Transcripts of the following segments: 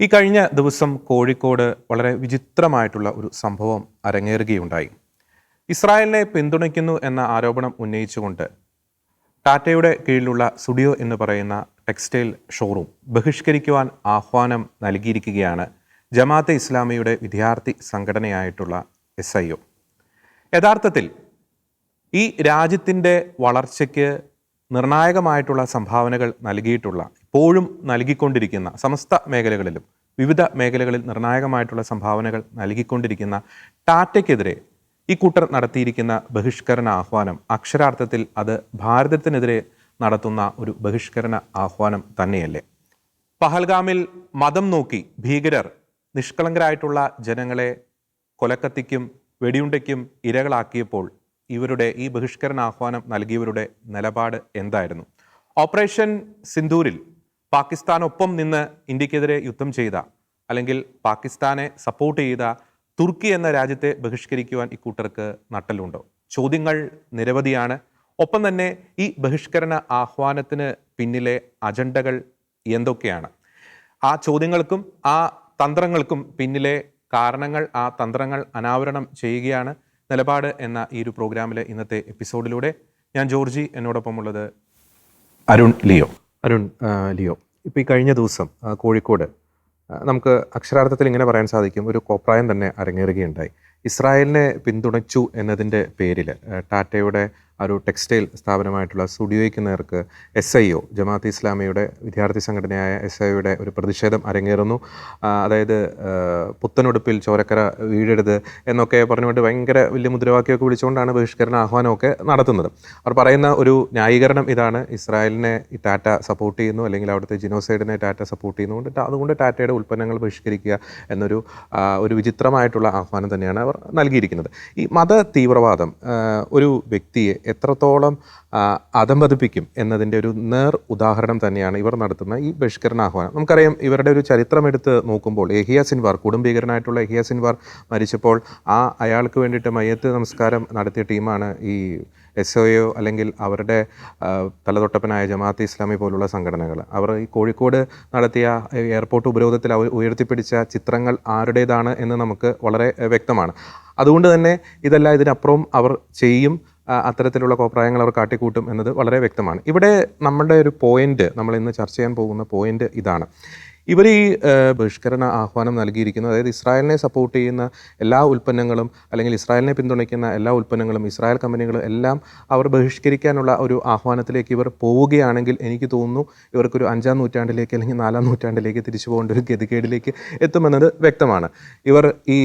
ഈ കഴിഞ്ഞ ദിവസം കോഴിക്കോട് വളരെ വിചിത്രമായിട്ടുള്ള ഒരു സംഭവം അരങ്ങേറുകയുണ്ടായി. ഇസ്രായേലിനെ പിന്തുണയ്ക്കുന്നു എന്ന ആരോപണം ഉന്നയിച്ചുകൊണ്ട് ടാറ്റയുടെ കീഴിലുള്ള സ്റ്റുഡിയോ എന്ന് പറയുന്ന ടെക്സ്റ്റൈൽ ഷോറൂം ബഹിഷ്കരിക്കുവാൻ ആഹ്വാനം നൽകിയിരിക്കുകയാണ് ജമാഅത്തെ ഇസ്ലാമിയുടെ വിദ്യാർത്ഥി സംഘടനയായിട്ടുള്ള എസ് ഐ ഒ. യഥാർത്ഥത്തിൽ ഈ രാജ്യത്തിന്റെ വളർച്ചയ്ക്ക് നിർണായകമായിട്ടുള്ള സംഭാവനകൾ നൽകിയിട്ടുള്ള ഇപ്പോഴും നൽകിക്കൊണ്ടിരിക്കുന്ന സമസ്ത മേഖലകളിലും വിവിധ മേഖലകളിൽ നിർണായകമായിട്ടുള്ള സംഭാവനകൾ നൽകിക്കൊണ്ടിരിക്കുന്ന ടാറ്റയ്ക്കെതിരെ ഈ കൂട്ടർ നടത്തിയിരിക്കുന്ന ബഹിഷ്കരണ ആഹ്വാനം അക്ഷരാർത്ഥത്തിൽ അത് ഭാരതത്തിനെതിരെ നടത്തുന്ന ഒരു ബഹിഷ്കരണ ആഹ്വാനം തന്നെയല്ലേ? പഹൽഗാമിൽ മതം നോക്കി ഭീകരർ നിഷ്കളങ്കരായിട്ടുള്ള ജനങ്ങളെ കൊലക്കത്തിക്കും വെടിയുണ്ടയ്ക്കും ഇരകളാക്കിയപ്പോൾ ഇവരുടെ ഈ ബഹിഷ്കരണ ആഹ്വാനം നൽകിയവരുടെ നിലപാട് എന്തായിരുന്നു? ഓപ്പറേഷൻ സിന്ദൂരിൽ പാകിസ്ഥാനൊപ്പം നിന്ന് ഇന്ത്യക്കെതിരെ യുദ്ധം ചെയ്ത അല്ലെങ്കിൽ പാകിസ്ഥാനെ സപ്പോർട്ട് ചെയ്ത തുർക്കി എന്ന രാജ്യത്തെ ബഹിഷ്കരിക്കുവാൻ ഇക്കൂട്ടർക്ക് നട്ടലുണ്ടോ ചോദ്യങ്ങൾ നിരവധിയാണ്. ഒപ്പം തന്നെ ഈ ബഹിഷ്കരണ ആഹ്വാനത്തിന് പിന്നിലെ അജണ്ടകൾ എന്തൊക്കെയാണ്? ആ ചോദ്യങ്ങൾക്കും ആ തന്ത്രങ്ങൾക്കും പിന്നിലെ കാരണങ്ങൾ ആ തന്ത്രങ്ങൾ അനാവരണം ചെയ്യുകയാണ് നിലപാട് എന്ന ഈ ഒരു പ്രോഗ്രാമിലെ ഇന്നത്തെ എപ്പിസോഡിലൂടെ ഞാൻ ജോർജി എന്നോടൊപ്പമുള്ളത് അരുൺ ലിയോ. അരുൺ ലിയോ. ഇപ്പോൾ ഈ കഴിഞ്ഞ ദിവസം കോഴിക്കോട് നമുക്ക് അക്ഷരാർത്ഥത്തിൽ ഇങ്ങനെ പറയാൻ സാധിക്കും ഒരു കോപ്രായം തന്നെ അരങ്ങേറുകയുണ്ടായി. ഇസ്രായേലിനെ പിന്തുണച്ചു എന്നതിന്റെ പേരിൽ ടാറ്റയുടെ ഒരു ടെക്സ്റ്റൈൽ സ്ഥാപനമായിട്ടുള്ള സ്റ്റുഡിയോയ്ക്ക് നേർക്ക് എസ് ഐ ഒ ജമാഅത്ത് ഇസ്ലാമിയുടെ വിദ്യാർത്ഥി സംഘടനയായ എസ് ഐ ഒയുടെ ഒരു പ്രതിഷേധം അരങ്ങേറുന്നു. അതായത് പുത്തനുടുപ്പിൽ ചോരക്കര വീഴരുത് എന്നൊക്കെ പറഞ്ഞുകൊണ്ട് ഭയങ്കര വലിയ മുദ്രാവാക്യമൊക്കെ വിളിച്ചുകൊണ്ടാണ് ബഹിഷ്കരണ ആഹ്വാനമൊക്കെ നടത്തുന്നത്. അവർ പറയുന്ന ഒരു ന്യായീകരണം ഇതാണ്. ഇസ്രായേലിനെ ടാറ്റ സപ്പോർട്ട് ചെയ്യുന്നു അല്ലെങ്കിൽ അവിടുത്തെ ജിനോസൈഡിനെ ടാറ്റ സപ്പോർട്ട് ചെയ്യുന്നുകൊണ്ട് അതുകൊണ്ട് ടാറ്റയുടെ ഉൽപ്പന്നങ്ങൾ ബഹിഷ്കരിക്കുക എന്നൊരു ഒരു വിചിത്രമായിട്ടുള്ള ആഹ്വാനം തന്നെയാണ് അവർ നൽകിയിരിക്കുന്നത്. ഈ മത തീവ്രവാദം ഒരു വ്യക്തിയെ എത്രത്തോളം അധംപതിപ്പിക്കും എന്നതിന്റെ ഒരു നേർ ഉദാഹരണം തന്നെയാണ് ഇവർ നടത്തുന്ന ഈ ബഹിഷ്കരണ ആഹ്വാനം. നമുക്കറിയാം ഇവരുടെ ഒരു ചരിത്രം എടുത്ത് നോക്കുമ്പോൾ എഹിയ സിൻവാർ കുടുംബീകരനായിട്ടുള്ള എഹിയ സിൻവാർ മരിച്ചപ്പോൾ ആ അയാൾക്ക് വേണ്ടിയിട്ട് മയ്യത്ത് നമസ്കാരം നടത്തിയ ടീമാണ് ഈ എസ് ഒ അല്ലെങ്കിൽ അവരുടെ തലതൊട്ടപ്പനായ ജമാഅത്ത് ഇസ്ലാമി പോലുള്ള സംഘടനകൾ. അവർ ഈ കോഴിക്കോട് നടത്തിയ എയർപോർട്ട് ഉപരോധത്തിൽ ഉയർത്തിപ്പിടിച്ച ചിത്രങ്ങൾ ആരുടേതാണ് എന്ന് നമുക്ക് വളരെ വ്യക്തമാണ്. അതുകൊണ്ട് തന്നെ ഇതെല്ലാം ഇതിനപ്പുറം അവർ ചെയ്യും. അത്തരത്തിലുള്ള കോപ്രായങ്ങൾ അവർ കാട്ടിക്കൂട്ടും എന്നത് വളരെ വ്യക്തമാണ്. ഇവിടെ നമ്മളുടെ ഒരു പോയിന്റ് നമ്മൾ ഇന്ന് ചർച്ച ചെയ്യാൻ പോകുന്ന പോയിന്റ് ഇതാണ്. ഇവർ ഈ ബഹിഷ്കരണ ആഹ്വാനം നൽകിയിരിക്കുന്നത് അതായത് ഇസ്രായേലിനെ സപ്പോർട്ട് ചെയ്യുന്ന എല്ലാ ഉൽപ്പന്നങ്ങളും അല്ലെങ്കിൽ ഇസ്രായേലിനെ പിന്തുണയ്ക്കുന്ന എല്ലാ ഉൽപ്പന്നങ്ങളും ഇസ്രായേൽ കമ്പനികളും എല്ലാം അവർ ബഹിഷ്കരിക്കാനുള്ള ഒരു ആഹ്വാനത്തിലേക്ക് ഇവർ പോവുകയാണെങ്കിൽ എനിക്ക് തോന്നുന്നു ഇവർക്കൊരു അഞ്ചാം നൂറ്റാണ്ടിലേക്ക് അല്ലെങ്കിൽ നാലാം നൂറ്റാണ്ടിലേക്ക് തിരിച്ചു പോകേണ്ട ഒരു ഗതികേടിലേക്ക് എത്തുമെന്നത് വ്യക്തമാണ്. ഇവർ ഈ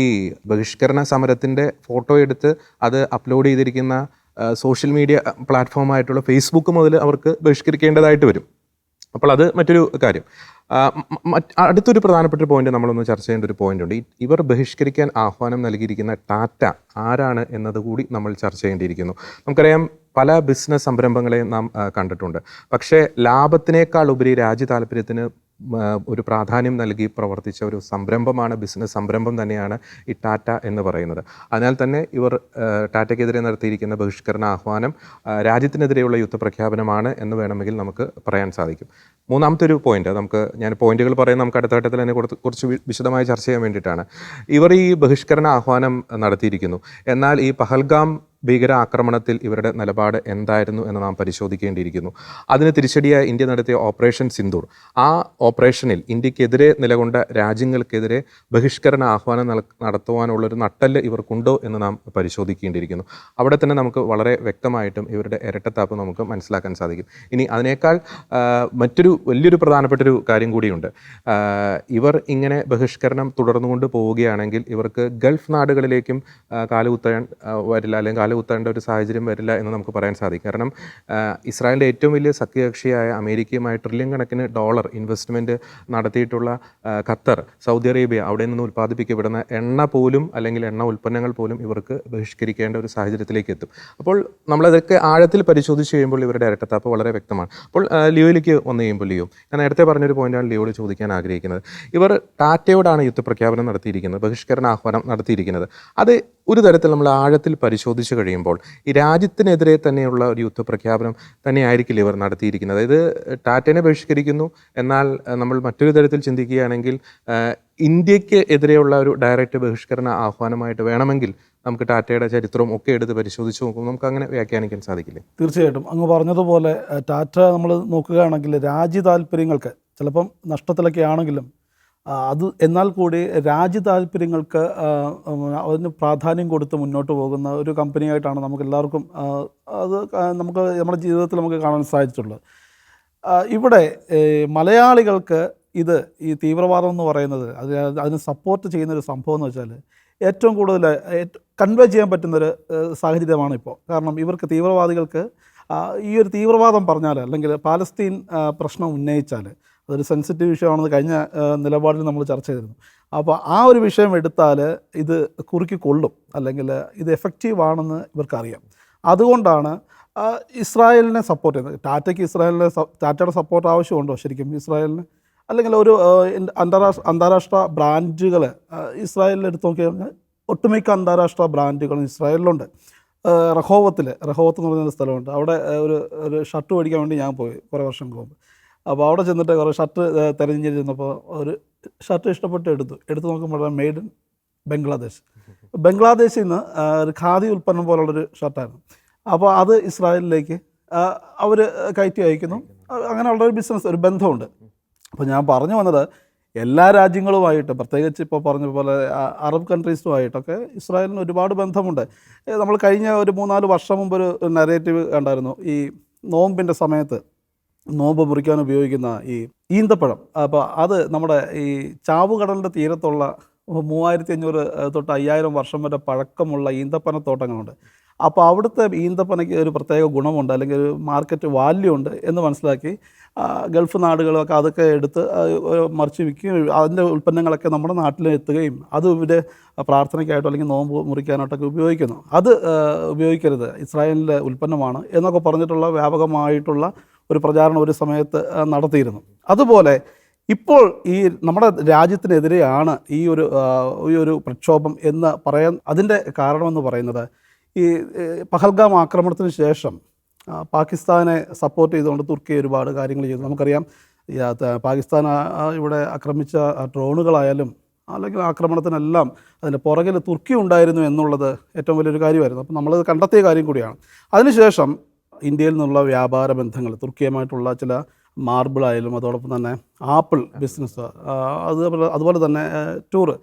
ബഹിഷ്കരണ സമരത്തിന്റെ ഫോട്ടോ എടുത്ത് അത് അപ്ലോഡ് ചെയ്തിരിക്കുന്ന സോഷ്യൽ മീഡിയ പ്ലാറ്റ്ഫോം ആയിട്ടുള്ള ഫേസ്ബുക്ക് മുതൽ അവർക്ക് ബഹിഷ്കരിക്കേണ്ടതായിട്ട് വരും. അപ്പോൾ അത് മറ്റൊരു കാര്യം. അടുത്തൊരു പ്രധാനപ്പെട്ട പോയിന്റ് നമ്മളൊന്ന് ചർച്ച ചെയ്യേണ്ട ഒരു പോയിന്റ് ഉണ്ട്. ഇവർ ബഹിഷ്കരിക്കാൻ ആഹ്വാനം നൽകിയിരിക്കുന്ന ടാറ്റ ആരാണ് എന്നതുകൂടി നമ്മൾ ചർച്ച ചെയ്യേണ്ടിയിരിക്കുന്നു. നമുക്കറിയാം പല ബിസിനസ് സംരംഭങ്ങളെയും നാം കണ്ടിട്ടുണ്ട്. പക്ഷേ ലാഭത്തിനേക്കാൾ ഉപരി രാജ്യ താല്പര്യത്തിന് ഒരു പ്രാധാന്യം നൽകി പ്രവർത്തിച്ച ഒരു സംരംഭമാണ് ബിസിനസ് സംരംഭം തന്നെയാണ് ഈ ടാറ്റ എന്ന് പറയുന്നത്. അതിനാൽ തന്നെ ഇവർ ടാറ്റയ്ക്കെതിരെ നടത്തിയിരിക്കുന്ന ബഹിഷ്കരണ ആഹ്വാനം രാജ്യത്തിനെതിരെയുള്ള യുദ്ധപ്രഖ്യാപനമാണ് എന്ന് വേണമെങ്കിൽ നമുക്ക് പറയാൻ സാധിക്കും. മൂന്നാമത്തെ ഒരു പോയിന്റ് നമുക്ക് ഞാൻ പോയിന്റുകൾ പറയുന്നത് നമുക്ക് അടുത്ത ഘട്ടത്തിൽ തന്നെ കുറച്ച് വിശദമായി ചർച്ച ചെയ്യാൻ വേണ്ടിയിട്ടാണ്. ഇവർ ഈ ബഹിഷ്കരണ ആഹ്വാനം നടത്തിയിരിക്കുന്നു. എന്നാൽ ഈ പഹൽഗാം ഭീകര ആക്രമണത്തിൽ ഇവരുടെ നിലപാട് എന്തായിരുന്നു എന്ന് നാം പരിശോധിക്കേണ്ടിയിരിക്കുന്നു. അതിന് തിരിച്ചടിയായി ഇന്ത്യ നടത്തിയ ഓപ്പറേഷൻ സിന്ദൂർ. ആ ഓപ്പറേഷനിൽ ഇന്ത്യക്കെതിരെ നിലകൊണ്ട രാജ്യങ്ങൾക്കെതിരെ ബഹിഷ്കരണ ആഹ്വാനം നടത്തുവാനുള്ള ഒരു നട്ടൽ ഇവർക്കുണ്ടോ എന്ന് നാം പരിശോധിക്കേണ്ടിയിരിക്കുന്നു. അവിടെ തന്നെ നമുക്ക് വളരെ വ്യക്തമായിട്ടും ഇവരുടെ ഇരട്ടത്താപ്പ് നമുക്ക് മനസ്സിലാക്കാൻ സാധിക്കും. ഇനി അതിനേക്കാൾ മറ്റൊരു വലിയൊരു പ്രധാനപ്പെട്ടൊരു കാര്യം കൂടിയുണ്ട്. ഇവർ ഇങ്ങനെ ബഹിഷ്കരണം തുടർന്നുകൊണ്ട് പോവുകയാണെങ്കിൽ ഇവർക്ക് ഗൾഫ് നാടുകളിലേക്കും കാലുകുത്താൻ വരില്ല അല്ലെങ്കിൽ കാലുകുത്തേണ്ട ഒരു സാഹചര്യം വരില്ല എന്ന് നമുക്ക് പറയാൻ സാധിക്കും. കാരണം ഇസ്രായേലിന്റെ ഏറ്റവും വലിയ സഖ്യകക്ഷിയായ അമേരിക്കയുമായി ട്രില്യൺ കണക്കിന് ഡോളർ ഇൻവെസ്റ്റ്മെന്റ് നടത്തിയിട്ടുള്ള ഖത്തർ സൗദി അറേബ്യ അവിടെ നിന്ന് ഉൽപ്പാദിപ്പിക്കപ്പെടുന്ന എണ്ണ പോലും അല്ലെങ്കിൽ എണ്ണ ഉൽപ്പന്നങ്ങൾ പോലും ഇവർക്ക് ബഹിഷ്കരിക്കേണ്ട ഒരു സാഹചര്യത്തിലേക്ക് എത്തും. അപ്പോൾ നമ്മളതൊക്കെ ആഴത്തിൽ പരിശോധിച്ച് കഴിയുമ്പോൾ ഇവരുടെ ഇരട്ടത്താപ്പ് വളരെ വ്യക്തമാണ്. അപ്പോൾ ലിയോയിലേക്ക് വന്നു കഴിയുമ്പോൾ ലിയോ ഞാൻ നേരത്തെ പറഞ്ഞൊരു പോയിന്റാണ് ലിയോട് ചോദിക്കാൻ ആഗ്രഹിക്കുന്നത്. ഇവർ ടാറ്റയോടാണ് യുദ്ധപ്രഖ്യാപനം നടത്തിയിരിക്കുന്നത് ബഹിഷ്കരണ ആഹ്വാനം നടത്തിയിരിക്കുന്നത്. അത് ഒരു തരത്തിൽ നമ്മൾ ആഴത്തിൽ പരിശോധിച്ച് കഴിയുമ്പോൾ ഈ രാജ്യത്തിനെതിരെ തന്നെയുള്ള ഒരു യുദ്ധപ്രഖ്യാപനം തന്നെയായിരിക്കില്ല ഇവർ നടത്തിയിരിക്കുന്നത്. അതായത് ടാറ്റനെ ബഹിഷ്കരിക്കുന്നു. എന്നാൽ നമ്മൾ മറ്റൊരു തരത്തിൽ ചിന്തിക്കുകയാണെങ്കിൽ ഇന്ത്യയ്ക്ക് എതിരെയുള്ള ഒരു ഡയറക്റ്റ് ബഹിഷ്കരണ ആഹ്വാനമായിട്ട് വേണമെങ്കിൽ നമുക്ക് ടാറ്റയുടെ ചരിത്രവും ഒക്കെ എടുത്ത് പരിശോധിച്ച് നോക്കുമ്പോൾ നമുക്ക് അങ്ങനെ വ്യാഖ്യാനിക്കാൻ സാധിക്കില്ലേ? തീർച്ചയായിട്ടും. അങ്ങ് പറഞ്ഞതുപോലെ ടാറ്റ നമ്മൾ നോക്കുകയാണെങ്കിൽ രാജ്യ താല്പര്യങ്ങൾക്ക് ചിലപ്പം നഷ്ടത്തിലൊക്കെ ആണെങ്കിലും അത് എന്നാൽ കൂടി രാജ്യ താല്പര്യങ്ങൾക്ക് അതിന് പ്രാധാന്യം കൊടുത്ത് മുന്നോട്ട് പോകുന്ന ഒരു കമ്പനിയായിട്ടാണ് നമുക്ക് എല്ലാവർക്കും അത് നമുക്ക് നമ്മുടെ ജീവിതത്തിൽ നമുക്ക് കാണാൻ സാധിച്ചിട്ടുള്ളത്. ഇവിടെ മലയാളികൾക്ക് ഇത് ഈ തീവ്രവാദം എന്ന് പറയുന്നത് അത് അതിന് സപ്പോർട്ട് ചെയ്യുന്ന ഒരു സംഭവം എന്ന് വെച്ചാൽ ഏറ്റവും കൂടുതൽ കൺവേ ചെയ്യാൻ പറ്റുന്നൊരു സാഹചര്യമാണ് ഇപ്പോൾ. കാരണം ഇവർക്ക് തീവ്രവാദികൾക്ക് ഈ ഒരു തീവ്രവാദം പറഞ്ഞാൽ അല്ലെങ്കിൽ പാലസ്തീൻ പ്രശ്നം ഉന്നയിച്ചാൽ അതൊരു സെൻസിറ്റീവ് വിഷയമാണെന്ന് കഴിഞ്ഞ നിലപാടിൽ നമ്മൾ ചർച്ച ചെയ്തിരുന്നു. അപ്പോൾ ആ ഒരു വിഷയം എടുത്താൽ ഇത് കുറുക്കി കൊള്ളും. അല്ലെങ്കിൽ ഇത് എഫക്റ്റീവ് ആണെന്ന് ഇവർക്കറിയാം. അതുകൊണ്ടാണ് ഇസ്രായേലിനെ സപ്പോർട്ട് ചെയ്യുന്നത്. ടാറ്റയ്ക്ക് ഇസ്രായേലിനെ ടാറ്റയുടെ സപ്പോർട്ട് ആവശ്യമുണ്ടോ ശരിക്കും ഇസ്രായേലിന്? അല്ലെങ്കിൽ ഒരു അന്താരാഷ്ട്ര അന്താരാഷ്ട്ര ബ്രാൻഡുകൾ ഇസ്രായേലിൽ എടുത്ത് നോക്കിയാൽ ഒട്ടുമിക്ക അന്താരാഷ്ട്ര ബ്രാൻഡുകളും ഇസ്രായേലിലുണ്ട്. റഹോവത്തിൽ റഹോവത്ത് എന്ന് പറഞ്ഞൊരു സ്ഥലമുണ്ട്. അവിടെ ഒരു ഒരു ഷർട്ട് മേടിക്കാൻ വേണ്ടി ഞാൻ പോയി കുറേ വർഷങ്ങൾക്ക് മുമ്പ് അപ്പോൾ അവിടെ ചെന്നിട്ട് കുറേ ഷർട്ട് തിരഞ്ഞ് ചെന്നപ്പോൾ ഒരു ഷർട്ട് ഇഷ്ടപ്പെട്ട് എടുത്തു. എടുത്ത് നോക്കുമ്പോൾ മെയ്ഡ് ഇൻ ബംഗ്ലാദേശ്. ബംഗ്ലാദേശിൽ നിന്ന് ഒരു ഖാദി ഉൽപ്പന്നം പോലുള്ളൊരു ഷർട്ടായിരുന്നു അപ്പോൾ അത് ഇസ്രായേലിലേക്ക് അവർ കയറ്റി അയക്കുന്നു. അങ്ങനെ അങ്ങനെയുള്ള ഒരു ബിസിനസ് ഒരു ബന്ധമുണ്ട്. അപ്പോൾ ഞാൻ പറഞ്ഞു വന്നത് എല്ലാ രാജ്യങ്ങളുമായിട്ട് പ്രത്യേകിച്ച് ഇപ്പോൾ പറഞ്ഞ പോലെ അറബ് കൺട്രീസുമായിട്ടൊക്കെ ഇസ്രായേലിന് ഒരുപാട് ബന്ധമുണ്ട്. നമ്മൾ കഴിഞ്ഞ ഒരു മൂന്നാൽ വർഷം മുമ്പ് ഒരു നരേറ്റീവ് കണ്ടായിരുന്നു. ഈ നോമ്പിന്റെ സമയത്ത് നോമ്പ് മുറിക്കാൻ ഉപയോഗിക്കുന്ന ഈ ഈന്തപ്പഴം. അപ്പോൾ അത് നമ്മുടെ ഈ ചാവുകടലിന്റെ തീരത്തുള്ള മൂവായിരത്തി അഞ്ഞൂറ് തൊട്ട് അയ്യായിരം വർഷം വരെ പഴക്കമുള്ള ഈന്തപ്പനത്തോട്ടങ്ങളുണ്ട്. അപ്പോൾ അവിടുത്തെ ഈന്തപ്പനയ്ക്ക് ഒരു പ്രത്യേക ഗുണമുണ്ട് അല്ലെങ്കിൽ ഒരു മാർക്കറ്റ് വാല്യൂ ഉണ്ട് എന്ന് മനസ്സിലാക്കി ഗൾഫ് നാടുകളൊക്കെ അതൊക്കെ എടുത്ത് മറിച്ച് വിൽക്കുകയും അതിന്റെ ഉൽപ്പന്നങ്ങളൊക്കെ നമ്മുടെ നാട്ടിൽ എത്തുകയും അത് ഇവിടെ പ്രാർത്ഥനയ്ക്കായിട്ടോ അല്ലെങ്കിൽ നോമ്പ് മുറിക്കാനായിട്ടൊക്കെ ഉപയോഗിക്കുന്നു. അത് ഉപയോഗിക്കരുത്. ഇസ്രായേലിന്റെ ഉൽപ്പന്നമാണ് എന്നൊക്കെ പറഞ്ഞിട്ടുള്ള വ്യാപകമായിട്ടുള്ള ഒരു പ്രചാരണം ഒരു സമയത്ത് നടത്തിയിരുന്നു. അതുപോലെ ഇപ്പോൾ ഈ നമ്മുടെ രാജ്യത്തിനെതിരെയാണ് ഈ ഒരു ഈ ഒരു പ്രക്ഷോഭം എന്ന് പറയാൻ അതിന്റെ കാരണമെന്ന് പറയുന്നത് ഈ പഹൽഗാം ആക്രമണത്തിന് ശേഷം പാകിസ്ഥാനെ സപ്പോർട്ട് ചെയ്തുകൊണ്ട് തുർക്കി ഒരുപാട് കാര്യങ്ങൾ ചെയ്തു. നമുക്കറിയാം പാകിസ്ഥാൻ ഇവിടെ ആക്രമിച്ച ഡ്രോണുകളായാലും അല്ലെങ്കിൽ ആക്രമണത്തിനെല്ലാം അതിന്റെ പുറകിൽ തുർക്കി ഉണ്ടായിരുന്നു എന്നുള്ളത് ഏറ്റവും വലിയൊരു കാര്യമായിരുന്നു. അപ്പോൾ നമ്മളത് കണ്ടെത്തിയ കാര്യം കൂടിയാണ്. അതിനുശേഷം ഇന്ത്യയിൽ നിന്നുള്ള വ്യാപാര ബന്ധങ്ങൾ തുർക്കിയുമായിട്ടുള്ള ചില മാർബിൾ ആയാലും അതോടൊപ്പം തന്നെ ആപ്പിൾ ബിസിനസ് അതുപോലെ അതുപോലെ തന്നെ ടൂറ്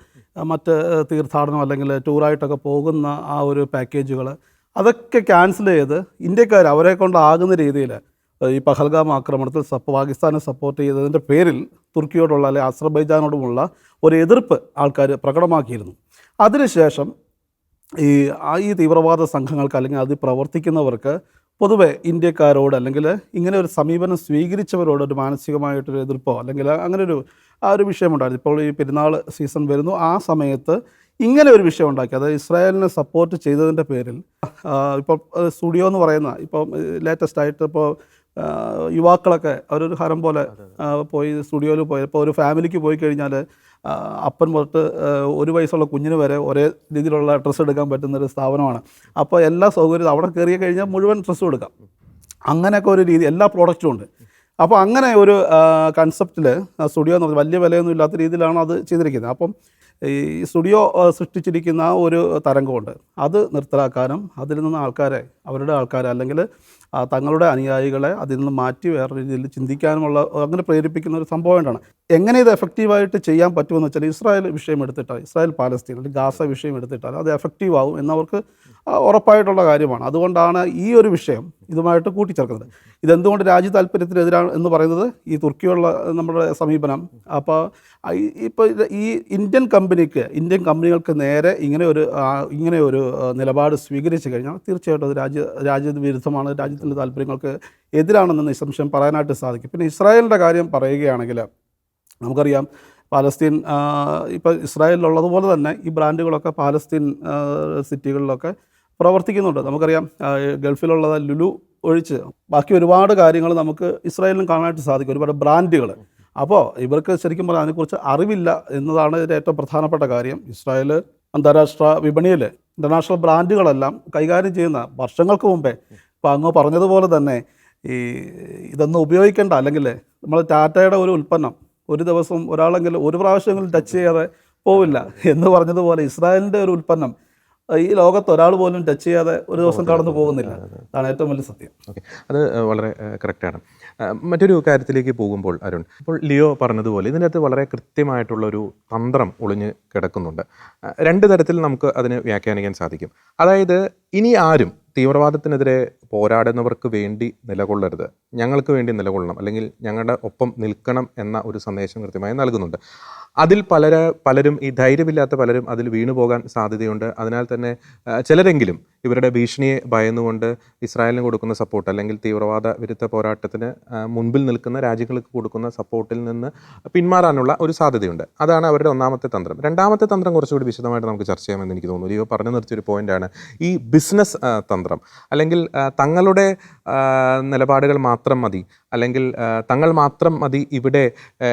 മറ്റ് തീർത്ഥാടനം അല്ലെങ്കിൽ ടൂറായിട്ടൊക്കെ പോകുന്ന ആ ഒരു പാക്കേജുകൾ അതൊക്കെ ക്യാൻസൽ ചെയ്ത് ഇന്ത്യക്കാർ അവരെ കൊണ്ടാകുന്ന രീതിയിൽ ഈ പഹൽഗാം ആക്രമണത്തിൽ സപ്പോ പാകിസ്ഥാനെ സപ്പോർട്ട് ചെയ്തതിന്റെ പേരിൽ തുർക്കിയോടുള്ള അല്ലെങ്കിൽ അസർബൈജാനോടുമുള്ള ഒരു എതിർപ്പ് ആൾക്കാർ പ്രകടമാക്കിയിരുന്നു. അതിനുശേഷം ഈ ഈ തീവ്രവാദ സംഘങ്ങൾക്ക് അല്ലെങ്കിൽ അതിൽ പ്രവർത്തിക്കുന്നവർക്ക് പൊതുവെ ഇന്ത്യക്കാരോട് അല്ലെങ്കിൽ ഇങ്ങനെ ഒരു സമീപനം സ്വീകരിച്ചവരോട് ഒരു മാനസികമായിട്ടൊരു എതിർപ്പോ അല്ലെങ്കിൽ അങ്ങനെ ഒരു ആ ഒരു വിഷയമുണ്ടായിരുന്നു ഇപ്പോൾ ഈ പെരുന്നാൾ സീസൺ വരുന്നു. ആ സമയത്ത് ഇങ്ങനെ ഒരു വിഷയം ഉണ്ടാക്കി. അതായത് ഇസ്രായേലിനെ സപ്പോർട്ട് ചെയ്തതിന്റെ പേരിൽ ഇപ്പോൾ സ്റ്റുഡിയോ എന്ന് പറയുന്ന ഇപ്പോൾ ലേറ്റസ്റ്റ് ആയിട്ട് ഇപ്പോൾ യുവാക്കളൊക്കെ അവരൊരു ഹരം പോലെ പോയി സ്റ്റുഡിയോയിൽ പോയി. ഇപ്പോൾ ഒരു ഫാമിലിക്ക് പോയി കഴിഞ്ഞാൽ അപ്പൻ മുതൽ ഒരു വയസ്സുള്ള കുഞ്ഞിന് വരെ ഒരേ രീതിയിലുള്ള ഡ്രസ്സ് എടുക്കാൻ പറ്റുന്ന ഒരു സ്ഥാപനമാണ്. അപ്പോൾ എല്ലാ സൗകര്യവും അവിടെ കയറി കഴിഞ്ഞാൽ മുഴുവൻ ഡ്രസ്സും എടുക്കാം. അങ്ങനെയൊക്കെ ഒരു രീതി എല്ലാ പ്രോഡക്റ്റും ഉണ്ട്. അപ്പോൾ അങ്ങനെ ഒരു കൺസെപ്റ്റിൽ സ്റ്റുഡിയോ എന്ന് പറഞ്ഞാൽ വലിയ വിലയൊന്നും ഇല്ലാത്ത രീതിയിലാണ് അത് ചെയ്തിരിക്കുന്നത്. അപ്പം ഈ സ്റ്റുഡിയോ സൃഷ്ടിച്ചിരിക്കുന്ന ഒരു തരംഗമുണ്ട്. അത് നിർത്തലാക്കാനും അതിൽ നിന്ന് ആൾക്കാരെ അവരുടെ ആൾക്കാരെ അല്ലെങ്കിൽ തങ്ങളുടെ അനുയായികളെ അതിൽ നിന്ന് മാറ്റി വേറെ രീതിയിൽ ചിന്തിക്കാനുമുള്ള അങ്ങനെ പ്രേരിപ്പിക്കുന്ന ഒരു സംഭവം സംഭവമായിട്ടാണ് എങ്ങനെ ഇത് എഫക്റ്റീവായിട്ട് ചെയ്യാൻ പറ്റുമെന്ന് വെച്ചാൽ ഇസ്രായേൽ വിഷയം എടുത്തിട്ടാൽ ഇസ്രായേൽ പാലസ്തീൻ അല്ലെങ്കിൽ ഗാസ വിഷയം എടുത്തിട്ടാൽ അത് എഫക്റ്റീവ് ആവും എന്നവർക്ക് ഉറപ്പായിട്ടുള്ള കാര്യമാണ്. അതുകൊണ്ടാണ് ഈ ഒരു വിഷയം ഇതുമായിട്ട് കൂട്ടിച്ചേർക്കുന്നത്. ഇതെന്തുകൊണ്ട് രാജ്യ താല്പര്യത്തിനെതിരാണ് എന്ന് പറയുന്നത്? ഈ തുർക്കിയുള്ള നമ്മുടെ സമീപനം. അപ്പോൾ ഇപ്പോൾ ഈ ഇന്ത്യൻ കമ്പനിക്ക് ഇന്ത്യൻ കമ്പനികൾക്ക് നേരെ ഇങ്ങനെ ഒരു ഇങ്ങനെ ഒരു നിലപാട് സ്വീകരിച്ചു കഴിഞ്ഞാൽ തീർച്ചയായിട്ടും അത് രാജ്യ രാജ്യവിരുദ്ധമാണ് രാജ്യത്തിന്റെ താല്പര്യങ്ങൾക്ക് എതിരാണെന്ന് നിസംശയം പറയാനായിട്ട് സാധിക്കും. പിന്നെ ഇസ്രായേലിന്റെ കാര്യം പറയുകയാണെങ്കിൽ നമുക്കറിയാം പാലസ്തീൻ ഇപ്പോൾ ഇസ്രായേലിലുള്ളതുപോലെ തന്നെ ഈ ബ്രാൻഡുകളൊക്കെ പാലസ്തീൻ സിറ്റികളിലൊക്കെ പ്രവർത്തിക്കുന്നുണ്ട്. നമുക്കറിയാം ഗൾഫിലുള്ളത് ലുലു ഒഴിച്ച് ബാക്കി ഒരുപാട് കാര്യങ്ങൾ നമുക്ക് ഇസ്രായേലിലും കാണാനായിട്ട് സാധിക്കും ഒരുപാട് ബ്രാൻഡുകൾ. അപ്പോൾ ഇവർക്ക് ശരിക്കും പറഞ്ഞാൽ അതിനെക്കുറിച്ച് അറിവില്ല എന്നതാണ് ഇതിന്റെ ഏറ്റവും പ്രധാനപ്പെട്ട കാര്യം. ഇസ്രായേൽ അന്താരാഷ്ട്ര വിപണിയിൽ ഇന്റർനാഷണൽ ബ്രാൻഡുകളെല്ലാം കൈകാര്യം ചെയ്യുന്ന വർഷങ്ങൾക്ക് മുമ്പേ ഇപ്പോൾ അങ്ങ് പറഞ്ഞതുപോലെ തന്നെ ഈ ഇതൊന്നും ഉപയോഗിക്കേണ്ട. അല്ലെങ്കിൽ നമ്മൾ ടാറ്റയുടെ ഒരു ഉൽപ്പന്നം ഒരു ദിവസം ഒരാളെങ്കിലും ഒരു പ്രാവശ്യമെങ്കിലും ടച്ച് ചെയ്യാതെ പോവില്ല എന്ന് പറഞ്ഞതുപോലെ ഇസ്രായേലിന്റെ ഒരു ഉൽപ്പന്നം ഈ ലോകത്ത് ഒരാൾ പോലും ടച്ച് ചെയ്യാതെ ഒരു ദിവസം കടന്നു പോകുന്നില്ല. അതാണ് ഏറ്റവും വലിയ സത്യം. ഓക്കെ. അത് വളരെ കറക്റ്റാണ് മറ്റൊരു കാര്യത്തിലേക്ക് പോകുമ്പോൾ അരുൺ ഇപ്പോൾ ലിയോ പറഞ്ഞതുപോലെ ഇതിന്റെ അകത്ത് വളരെ കൃത്യമായിട്ടുള്ളൊരു തന്ത്രം ഒളിഞ്ഞ് കിടക്കുന്നുണ്ട്. രണ്ട് തരത്തിൽ നമുക്ക് അതിനെ വ്യാഖ്യാനിക്കാൻ സാധിക്കും. അതായത് ഇനി ആരും തീവ്രവാദത്തിനെതിരെ പോരാടുന്നവർക്ക് വേണ്ടി നിലകൊള്ളരുത്. ഞങ്ങൾക്ക് വേണ്ടി നിലകൊള്ളണം. അല്ലെങ്കിൽ ഞങ്ങളുടെ ഒപ്പം നിൽക്കണം എന്ന ഒരു സന്ദേശം കൃത്യമായി നൽകുന്നുണ്ട്. അതിൽ പലര പലരും ഈ ധൈര്യമില്ലാത്ത പലരും അതിൽ വീണു പോകാൻ സാധ്യതയുണ്ട്. അതിനാൽ തന്നെ ചിലരെങ്കിലും ഇവരുടെ ഭീഷണിയെ ഭയന്നുകൊണ്ട് ഇസ്രായേലിന് കൊടുക്കുന്ന സപ്പോർട്ട് അല്ലെങ്കിൽ തീവ്രവാദ വിരുദ്ധ പോരാട്ടത്തിന് മുൻപിൽ നിൽക്കുന്ന രാജ്യങ്ങൾക്ക് കൊടുക്കുന്ന സപ്പോർട്ടിൽ നിന്ന് പിന്മാറാനുള്ള ഒരു സാധ്യതയുണ്ട്. അതാണ് അവരുടെ ഒന്നാമത്തെ തന്ത്രം. രണ്ടാമത്തെ തന്ത്രം കുറച്ചുകൂടി വിശദമായിട്ട് നമുക്ക് ചർച്ച ചെയ്യാമെന്ന് എനിക്ക് തോന്നുന്നു. ലിയോ പറഞ്ഞു നിർത്തിയൊരു പോയിന്റാണ് ഈ ബിസിനസ് തന്ത്രം അല്ലെങ്കിൽ തങ്ങളുടെ നിലപാടുകൾ മാത്രം മതി. അല്ലെങ്കിൽ തങ്ങൾ മാത്രം മതി ഇവിടെ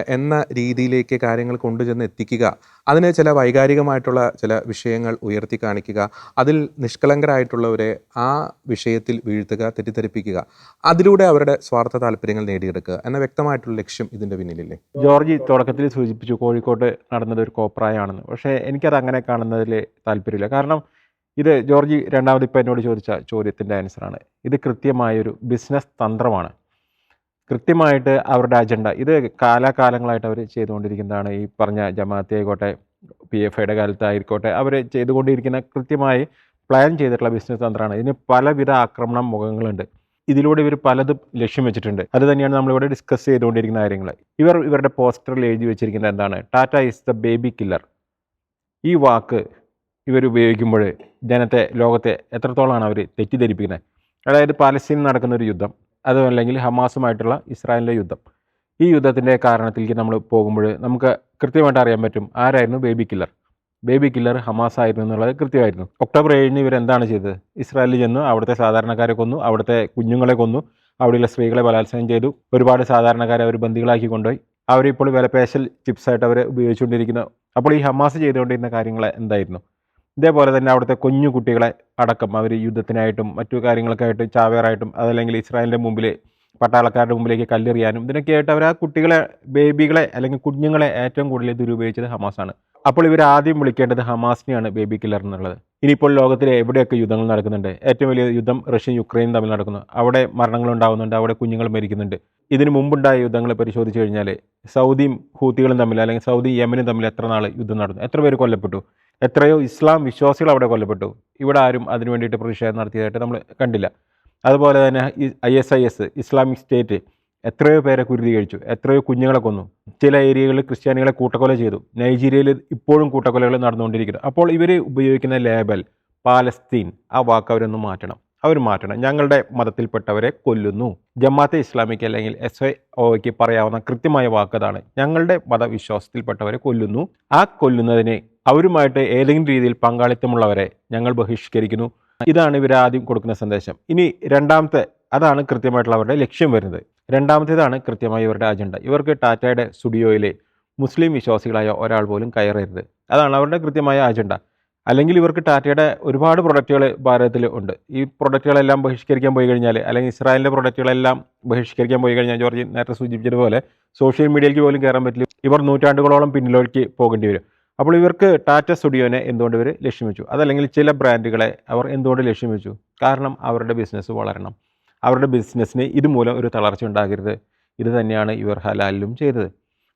എന്ന രീതിയിലേക്ക് കാര്യങ്ങൾ കൊണ്ടുചെന്ന് എത്തിക്കുക. അതിന് ചില വൈകാരികമായിട്ടുള്ള ചില വിഷയങ്ങൾ ഉയർത്തി കാണിക്കുക. അതിൽ നിഷ്കളങ്കരായിട്ടുള്ളവരെ ആ വിഷയത്തിൽ വീഴ്ത്തുക തെറ്റിദ്ധരിപ്പിക്കുക. അതിലൂടെ അവരുടെ സ്വാർത്ഥ താല്പര്യങ്ങൾ നേടിയെടുക്കുക എന്ന വ്യക്തമായിട്ടുള്ള ലക്ഷ്യം ഇതിന്റെ പിന്നിലില്ലേ? ജോർജ് തുടക്കത്തിൽ സൂചിപ്പിച്ചു കോഴിക്കോട്ട് നടന്നത് ഒരു കോപ്രായമാണെന്ന്. പക്ഷേ എനിക്കത് അങ്ങനെ കാണുന്നതിൽ താല്പര്യമില്ല. കാരണം ഇത് ജോർജി രണ്ടാമത് ഇപ്പം എന്നോട് ചോദിച്ച ചോദ്യത്തിന്റെ ആൻസറാണ് ഇത് കൃത്യമായൊരു ബിസിനസ് തന്ത്രമാണ്. കൃത്യമായിട്ട് അവരുടെ അജണ്ട ഇത് കാലാകാലങ്ങളായിട്ട് അവർ ചെയ്തുകൊണ്ടിരിക്കുന്നതാണ്. ഈ പറഞ്ഞ ജമാഅത്തി ആയിക്കോട്ടെ പി എഫ് ഐയുടെ കാലത്തായിക്കോട്ടെ അവർ ചെയ്തുകൊണ്ടിരിക്കുന്ന കൃത്യമായി പ്ലാൻ ചെയ്തിട്ടുള്ള ബിസിനസ് തന്ത്രമാണ്. ഇതിന് പലവിധ ആക്രമണ മുഖങ്ങളുണ്ട്. ഇതിലൂടെ ഇവർ പലതും ലക്ഷ്യം വെച്ചിട്ടുണ്ട്. അത് തന്നെയാണ് നമ്മളിവിടെ ഡിസ്കസ് ചെയ്തുകൊണ്ടിരിക്കുന്ന കാര്യങ്ങൾ ഇവർ ഇവരുടെ പോസ്റ്ററിൽ എഴുതി വെച്ചിരിക്കുന്നത് എന്താണ്? Tata is the baby killer ഈ വാക്ക് ഇവർ ഉപയോഗിക്കുമ്പോൾ ജനത്തെ ലോകത്തെ എത്രത്തോളമാണ് അവർ തെറ്റിദ്ധരിപ്പിക്കുന്നത്? അതായത് പാലസ്തീനിൽ നടക്കുന്ന ഒരു യുദ്ധം അതുമല്ലെങ്കിൽ ഹമാസുമായിട്ടുള്ള ഇസ്രായേലിന്റെ യുദ്ധം. ഈ യുദ്ധത്തിന്റെ കാരണത്തിലേക്ക് നമ്മൾ പോകുമ്പോൾ നമുക്ക് കൃത്യമായിട്ട് അറിയാൻ പറ്റും ആരായിരുന്നു baby killer. Baby killer Hamas ആയിരുന്നു എന്നുള്ളത് കൃത്യമായിരുന്നു. ഒക്ടോബർ ഏഴിന് ഇവർ എന്താണ് ചെയ്തത്? ഇസ്രായേലിൽ ചെന്നു അവിടുത്തെ സാധാരണക്കാരെ കൊന്നു അവിടുത്തെ കുഞ്ഞുങ്ങളെ കൊന്നു അവിടെയുള്ള സ്ത്രീകളെ ബലാത്സംഗം ചെയ്തു. ഒരുപാട് സാധാരണക്കാരെ അവർ ബന്ധികളാക്കി കൊണ്ടുപോയി. അവരിപ്പോൾ വില വിലപേശൽ ചിപ്സായിട്ട് അവർ ഉപയോഗിച്ചുകൊണ്ടിരിക്കുന്നു. അപ്പോൾ ഈ ഹമാസ് ചെയ്തുകൊണ്ടിരുന്ന കാര്യങ്ങൾ എന്തായിരുന്നു? ഇതേപോലെ തന്നെ അവിടുത്തെ കുഞ്ഞു കുട്ടികളെ അടക്കം അവർ യുദ്ധത്തിനായിട്ടും മറ്റു കാര്യങ്ങൾക്കായിട്ട് ചാവേറായിട്ടും അതല്ലെങ്കിൽ ഇസ്രായേലിന്റെ മുമ്പിൽ പട്ടാളക്കാരുടെ മുമ്പിലേക്ക് കല്ലെറിയാനും ഇതിനൊക്കെയായിട്ട് അവർ ആ കുട്ടികളെ ബേബികളെ അല്ലെങ്കിൽ കുഞ്ഞുങ്ങളെ ഏറ്റവും കൂടുതൽ ദുരുപയോഗിച്ചത് ഹമാസാണ്. അപ്പോൾ ഇവർ ആദ്യം വിളിക്കേണ്ടത് ഹമാസിനെയാണ് ബേബി കില്ലർ എന്നുള്ളത്. ഇനിയിപ്പോൾ ലോകത്തിലെ എവിടെയൊക്കെ യുദ്ധങ്ങൾ നടക്കുന്നുണ്ട് ഏറ്റവും വലിയ യുദ്ധം റഷ്യ യുക്രൈൻ തമ്മിൽ നടക്കുന്നു. അവിടെ മരണങ്ങൾ ഉണ്ടാകുന്നുണ്ട് അവിടെ കുഞ്ഞുങ്ങൾ മരിക്കുന്നുണ്ട്. ഇതിനു മുമ്പുണ്ടായ യുദ്ധങ്ങൾ പരിശോധിച്ച് കഴിഞ്ഞാൽ സൗദിയും ഹൂത്തികളും തമ്മിൽ അല്ലെങ്കിൽ സൗദി യമനും തമ്മിൽ എത്ര നാൾ യുദ്ധം നടന്നു? എത്ര പേര് കൊല്ലപ്പെട്ടു? എത്രയോ ഇസ്ലാം വിശ്വാസികൾ അവിടെ കൊല്ലപ്പെട്ടു. ഇവിടെ ആരും അതിനു വേണ്ടിയിട്ട് പ്രതിഷേധം നടത്തിയതായിട്ട് നമ്മൾ കണ്ടില്ല. അതുപോലെ തന്നെ I S I S Islamic State എത്രയോ പേരെ കുരുതി കഴിച്ചു. എത്രയോ കുഞ്ഞുങ്ങളെ കൊന്നു. ചില ഏരിയകളിൽ ക്രിസ്ത്യാനികളെ കൂട്ടക്കൊല ചെയ്തു. നൈജീരിയയിൽ ഇപ്പോഴും കൂട്ടക്കൊലകൾ നടന്നുകൊണ്ടിരിക്കുന്നു. അപ്പോൾ ഇവർ ഉപയോഗിക്കുന്ന ലേബൽ പാലസ്തീൻ ആ വാക്ക് അവരൊന്ന് മാറ്റണം. അവർ മാറ്റണം. ഞങ്ങളുടെ മതത്തിൽപ്പെട്ടവരെ കൊല്ലുന്നു. ജമാഅത്തെ ഇസ്ലാമിക്ക് അല്ലെങ്കിൽ എസ് ഐ ഒക്ക് പറയാവുന്ന കൃത്യമായ വാക്കതാണ് ഞങ്ങളുടെ മതവിശ്വാസത്തിൽപ്പെട്ടവരെ കൊല്ലുന്നു. ആ കൊല്ലുന്നതിന് അവരുമായിട്ട് ഏതെങ്കിലും രീതിയിൽ പങ്കാളിത്തമുള്ളവരെ ഞങ്ങൾ ബഹിഷ്കരിക്കുന്നു. ഇതാണ് ഇവർ ആദ്യം കൊടുക്കുന്ന സന്ദേശം. ഇനി രണ്ടാമത്തെ അതാണ് കൃത്യമായിട്ടുള്ള അവരുടെ ലക്ഷ്യം വരുന്നത്. രണ്ടാമത്തേതാണ് കൃത്യമായി ഇവരുടെ അജണ്ട. ഇവർക്ക് ടാറ്റയുടെ സ്റ്റുഡിയോയിലെ മുസ്ലിം വിശ്വാസികളായ ഒരാൾ പോലും കയറരുത്. അതാണ് അവരുടെ കൃത്യമായ അജണ്ട. അല്ലെങ്കിൽ ഇവർക്ക് ടാറ്റയുടെ ഒരുപാട് പ്രൊഡക്റ്റുകൾ ഭാരതത്തിൽ ഉണ്ട്. ഈ പ്രൊഡക്റ്റുകളെല്ലാം ബഹിഷ്കരിക്കാൻ പോയി കഴിഞ്ഞാൽ അല്ലെങ്കിൽ ഇസ്രായേലിന്റെ പ്രൊഡക്റ്റുകളെല്ലാം ബഹിഷ്കരിക്കാൻ പോയി കഴിഞ്ഞാൽ ജോർജ് നേരത്തെ സൂചിപ്പിച്ചതുപോലെ സോഷ്യൽ മീഡിയയിലേക്ക് പോലും കയറാൻ പറ്റില്ല. ഇവർ നൂറ്റാണ്ടുകളോളം പിന്നിലേക്ക് പോകേണ്ടി വരും. അപ്പോൾ ഇവർക്ക് ടാറ്റ സ്റ്റുഡിയോനെ എന്തുകൊണ്ട് ഇവർ ലക്ഷ്യം വെച്ചു അതല്ലെങ്കിൽ ചില ബ്രാൻഡുകളെ അവർ എന്തുകൊണ്ട് ലക്ഷ്യം വെച്ചു കാരണം അവരുടെ ബിസിനസ് വളരണം. അവരുടെ ബിസിനസ്സിന് ഇതുമൂലം ഒരു തളർച്ച ഉണ്ടാകരുത്. ഇത് തന്നെയാണ് ഇവർ ഹലാലിലും ചെയ്തത്.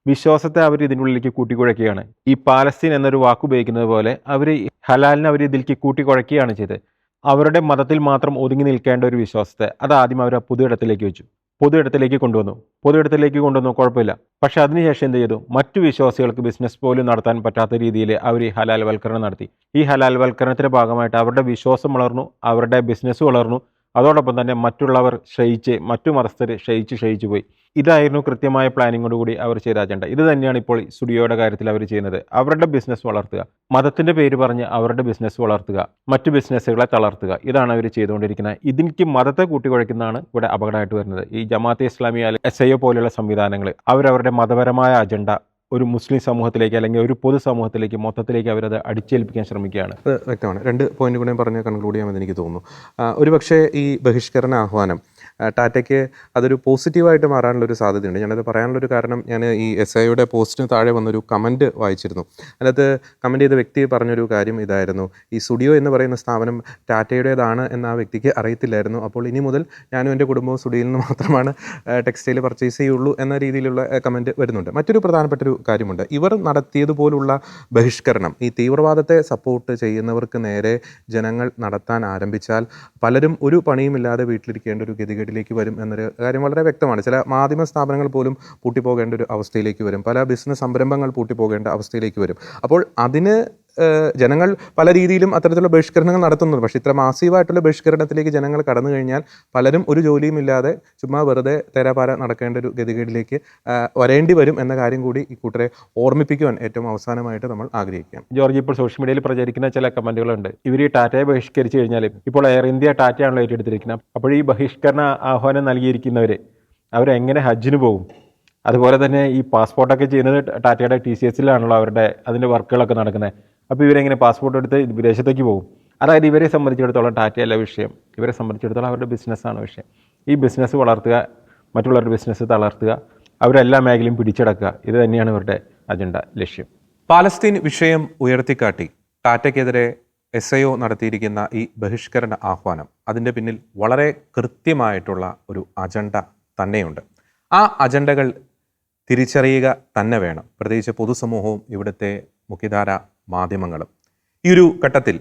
വിശ്വാസത്തെ അവർ ഇതിനുള്ളിലേക്ക് കൂട്ടിക്കുഴയ്ക്കുകയാണ് ഈ പാലസ്തീൻ എന്നൊരു വാക്ക് ഉപയോഗിക്കുന്നത് പോലെ അവർ ഹലാലിനെ അവർ ഇതിലേക്ക് കൂട്ടിക്കുഴയ്ക്കുകയാണ് ചെയ്തത്. അവരുടെ മതത്തിൽ മാത്രം ഒതുങ്ങി നിൽക്കേണ്ട ഒരു വിശ്വാസത്തെ അത് ആദ്യം അവർ പൊതു ഇടത്തിലേക്ക് വെച്ചു. പൊതു ഇടത്തിലേക്ക് കൊണ്ടുവന്നു. പൊതു ഇടത്തിലേക്ക് കൊണ്ടുവന്നു കുഴപ്പമില്ല. പക്ഷേ അതിനുശേഷം എന്ത് ചെയ്തു? മറ്റു വിശ്വാസികൾക്ക് ബിസിനസ് പോലും നടത്താൻ പറ്റാത്ത രീതിയിൽ അവർ ഈ ഹലാൽവൽക്കരണം നടത്തി. ഈ ഹലാൽവൽക്കരണത്തിന്റെ ഭാഗമായിട്ട് അവരുടെ വിശ്വാസം വളർന്നു അവരുടെ ബിസിനസ് വളർന്നു അതോടൊപ്പം തന്നെ മറ്റുള്ളവർ ക്ഷയിച്ച് മറ്റു മതസ്ഥർ ക്ഷയിച്ച് ക്ഷയിച്ചു പോയി. ഇതായിരുന്നു കൃത്യമായ പ്ലാനിങ്ങോടുകൂടി അവർ ചെയ്ത അജണ്ട. ഇത് തന്നെയാണ് ഇപ്പോൾ സ്റ്റുഡിയോയുടെ കാര്യത്തിൽ അവർ ചെയ്യുന്നത്. അവരുടെ ബിസിനസ് വളർത്തുക. മതത്തിന്റെ പേര് പറഞ്ഞ് അവരുടെ ബിസിനസ് വളർത്തുക. മറ്റു ബിസിനസ്സുകളെ തളർത്തുക. ഇതാണ് അവർ ചെയ്തുകൊണ്ടിരിക്കുന്നത്. ഇതിനിക്ക് മതത്തെ കൂട്ടിക്കുഴയ്ക്കുന്നതാണ് ഇവിടെ അപകടമായിട്ട് വരുന്നത്. ഈ Jamaate Islami S I O പോലെയുള്ള സംവിധാനങ്ങൾ അവരവരുടെ മതപരമായ അജണ്ട ഒരു മുസ്ലിം സമൂഹത്തിലേക്ക് അല്ലെങ്കിൽ ഒരു പൊതു സമൂഹത്തിലേക്ക് മൊത്തത്തിലേക്ക് അവരത് അടിച്ചേൽപ്പിക്കാൻ ശ്രമിക്കുകയാണ്. വ്യക്തമാണ്. രണ്ട് പോയിന്റ് കൂടെ പറഞ്ഞ് കൺക്ലൂഡ് ചെയ്യാമെന്ന് എനിക്ക് തോന്നുന്നു. ഒരു പക്ഷേ ഈ ബഹിഷ്കരണ ആഹ്വാനം ടാറ്റയ്ക്ക് അതൊരു പോസിറ്റീവായിട്ട് മാറാനുള്ളൊരു സാധ്യതയുണ്ട്. ഞാനത് പറയാനുള്ളൊരു കാരണം ഞാൻ ഈ എസ് ഐയുടെ പോസ്റ്റിന് താഴെ വന്നൊരു കമന്റ് വായിച്ചിരുന്നു. അതിനകത്ത് കമന്റ് ചെയ്ത വ്യക്തി പറഞ്ഞൊരു കാര്യം ഇതായിരുന്നു. ഈ സുഡിയോ എന്ന് പറയുന്ന സ്ഥാപനം ടാറ്റയുടേതാണ് എന്ന് ആ വ്യക്തിക്ക് അറിയത്തില്ലായിരുന്നു. അപ്പോൾ ഇനി മുതൽ ഞാനും എന്റെ കുടുംബവും സുഡിയിൽ നിന്ന് മാത്രമാണ് ടെക്സ്റ്റൈൽ പർച്ചേസ് ചെയ്യുള്ളൂ എന്ന രീതിയിലുള്ള കമന്റ് വരുന്നുണ്ട്. മറ്റൊരു പ്രധാനപ്പെട്ട ഒരു കാര്യമുണ്ട്. ഇവർ നടത്തിയതുപോലുള്ള ബഹിഷ്കരണം ഈ തീവ്രവാദത്തെ സപ്പോർട്ട് ചെയ്യുന്നവർക്ക് നേരെ ജനങ്ങൾ നടത്താൻ ആരംഭിച്ചാൽ പലരും ഒരു പണിയുമില്ലാതെ വീട്ടിലിരിക്കേണ്ട ഒരു ഗതികേടിലേക്ക് വരും എന്നൊരു കാര്യം വളരെ വ്യക്തമാണ്. ചില മാധ്യമ സ്ഥാപനങ്ങൾ പോലും പൂട്ടിപ്പോകേണ്ട ഒരു അവസ്ഥയിലേക്ക് വരും. പല ബിസിനസ് സംരംഭങ്ങൾ പൂട്ടിപ്പോകേണ്ട അവസ്ഥയിലേക്ക് വരും. അപ്പോൾ അതിന് ജനങ്ങൾ പല രീതിയിലും അത്തരത്തിലുള്ള ബഹിഷ്കരണങ്ങൾ നടത്തുന്നുണ്ട്. പക്ഷേ ഇത്ര മാസീവായിട്ടുള്ള ബഹിഷ്കരണത്തിലേക്ക് ജനങ്ങൾ കടന്നു കഴിഞ്ഞാൽ പലരും ഒരു ജോലിയും ഇല്ലാതെ ചുമ്മാ വെറുതെ തേരാപാര നടക്കേണ്ട ഒരു ഗതികേടിലേക്ക് വരേണ്ടി വരും എന്ന കാര്യം കൂടി ഈ കൂട്ടരെ ഓർമ്മിപ്പിക്കുവാൻ ഏറ്റവും അവസാനമായിട്ട് നമ്മൾ ആഗ്രഹിക്കാം ജോർജ് ഇപ്പോൾ സോഷ്യൽ മീഡിയയിൽ പ്രചരിക്കുന്ന ചില കമന്റുകളുണ്ട്. ഇവർ ഈ ടാറ്റയെ ബഹിഷ്കരിച്ചു കഴിഞ്ഞാൽ ഇപ്പോൾ എയർ ഇന്ത്യ ടാറ്റയാണല്ലോ ഏറ്റെടുത്തിരിക്കുന്നത്. അപ്പോൾ ഈ ബഹിഷ്കരണ ആഹ്വാനം നൽകിയിരിക്കുന്നവർ അവരെങ്ങനെ ഹജ്ജിന് പോകും? അതുപോലെ തന്നെ ഈ പാസ്പോർട്ടൊക്കെ ചെയ്യുന്നത് ടാറ്റയുടെ ടി സി എസിലാണല്ലോ അവരുടെ അതിന്റെ വർക്കുകളൊക്കെ നടക്കുന്നത്. അപ്പോൾ ഇവരെങ്ങനെ പാസ്പോർട്ട് എടുത്ത് വിദേശത്തേക്ക് പോകും? അതായത് ഇവരെ സംബന്ധിച്ചിടത്തോളം ടാറ്റയല്ല വിഷയം. ഇവരെ സംബന്ധിച്ചിടത്തോളം അവരുടെ ബിസിനസ്സാണ് വിഷയം. ഈ ബിസിനസ് വളർത്തുക മറ്റുള്ളവരുടെ ബിസിനസ് തളർത്തുക അവരെല്ലാ മേഖലയും പിടിച്ചടക്കുക ഇത് തന്നെയാണ് ഇവരുടെ അജണ്ട ലക്ഷ്യം. പാലസ്തീൻ വിഷയം ഉയർത്തിക്കാട്ടി ടാറ്റയ്ക്കെതിരെ എസ് ഐ ഒ നടത്തിയിരിക്കുന്ന ഈ ബഹിഷ്കരണ ആഹ്വാനം അതിന്റെ പിന്നിൽ വളരെ കൃത്യമായിട്ടുള്ള ഒരു അജണ്ട തന്നെയുണ്ട്. ആ അജണ്ടകൾ തിരിച്ചറിയുക തന്നെ വേണം. പ്രത്യേകിച്ച് പൊതുസമൂഹവും ഇവിടുത്തെ മുഖ്യധാര മാധ്യമങ്ങളും. ഈ ഒരു ഘട്ടത്തിൽ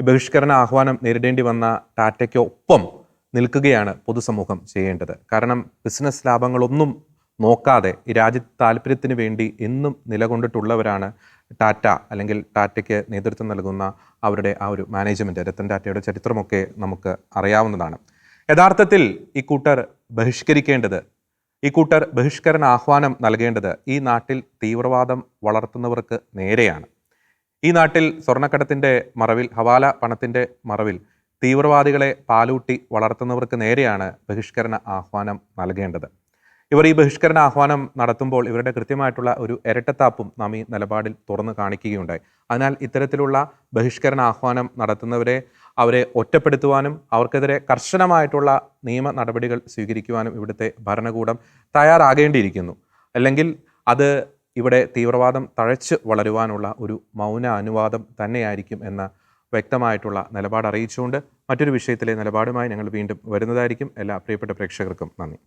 ബഹിഷ്കരണ ആഹ്വാനം നേരിടേണ്ടി വന്ന ടാറ്റയ്ക്കൊപ്പം നിൽക്കുകയാണ് പൊതുസമൂഹം ചെയ്യേണ്ടത്. കാരണം ബിസിനസ് ലാഭങ്ങളൊന്നും നോക്കാതെ ഈ രാജ്യ താല്പര്യത്തിന് വേണ്ടി എന്നും നിലകൊണ്ടിട്ടുള്ളവരാണ് ടാറ്റ അല്ലെങ്കിൽ ടാറ്റയ്ക്ക് നേതൃത്വം നൽകുന്ന അവരുടെ ആ ഒരു മാനേജ്മെന്റ് രത്തൻ ടാറ്റയുടെ ചരിത്രമൊക്കെ നമുക്ക് അറിയാവുന്നതാണ്. യഥാർത്ഥത്തിൽ ഈ കൂട്ടർ ബഹിഷ്കരിക്കേണ്ടത് ഈ കൂട്ടർ ബഹിഷ്കരണ ആഹ്വാനം നൽകേണ്ടത് ഈ നാട്ടിൽ തീവ്രവാദം വളർത്തുന്നവർക്ക് നേരെയാണ്. ഈ നാട്ടിൽ സ്വർണക്കടത്തിന്റെ മറവിൽ ഹവാല പണത്തിന്റെ മറവിൽ തീവ്രവാദികളെ പാലൂട്ടി വളർത്തുന്നവർക്ക് നേരെയാണ് ബഹിഷ്കരണ ആഹ്വാനം നൽകേണ്ടത്. ഇവർ ഈ ബഹിഷ്കരണ ആഹ്വാനം നടത്തുമ്പോൾ ഇവരുടെ കൃത്യമായിട്ടുള്ള ഒരു ഇരട്ടത്താപ്പും നാം ഈ നിലപാടിൽ തുറന്നു കാണിക്കുകയുണ്ടായി. അതിനാൽ ഇത്തരത്തിലുള്ള ബഹിഷ്കരണ ആഹ്വാനം നടത്തുന്നവരെ അവരെ ഒറ്റപ്പെടുത്തുവാനും അവർക്കെതിരെ കർശനമായിട്ടുള്ള നിയമ നടപടികൾ സ്വീകരിക്കുവാനും ഇവിടുത്തെ ഭരണകൂടം തയ്യാറാകേണ്ടിയിരിക്കുന്നു. അല്ലെങ്കിൽ അത് ഇവിടെ തീവ്രവാദം തഴച്ച് വളരുവാനുള്ള ഒരു മൗന അനുവാദം തന്നെയായിരിക്കും എന്ന വ്യക്തമായിട്ടുള്ള നിലപാട് അറിയിച്ചുകൊണ്ട് മറ്റൊരു വിഷയത്തിലെ നിലപാടുമായി ഞങ്ങൾ വീണ്ടും വരുന്നതായിരിക്കും. എല്ലാ പ്രിയപ്പെട്ട പ്രേക്ഷകർക്കും നന്ദി.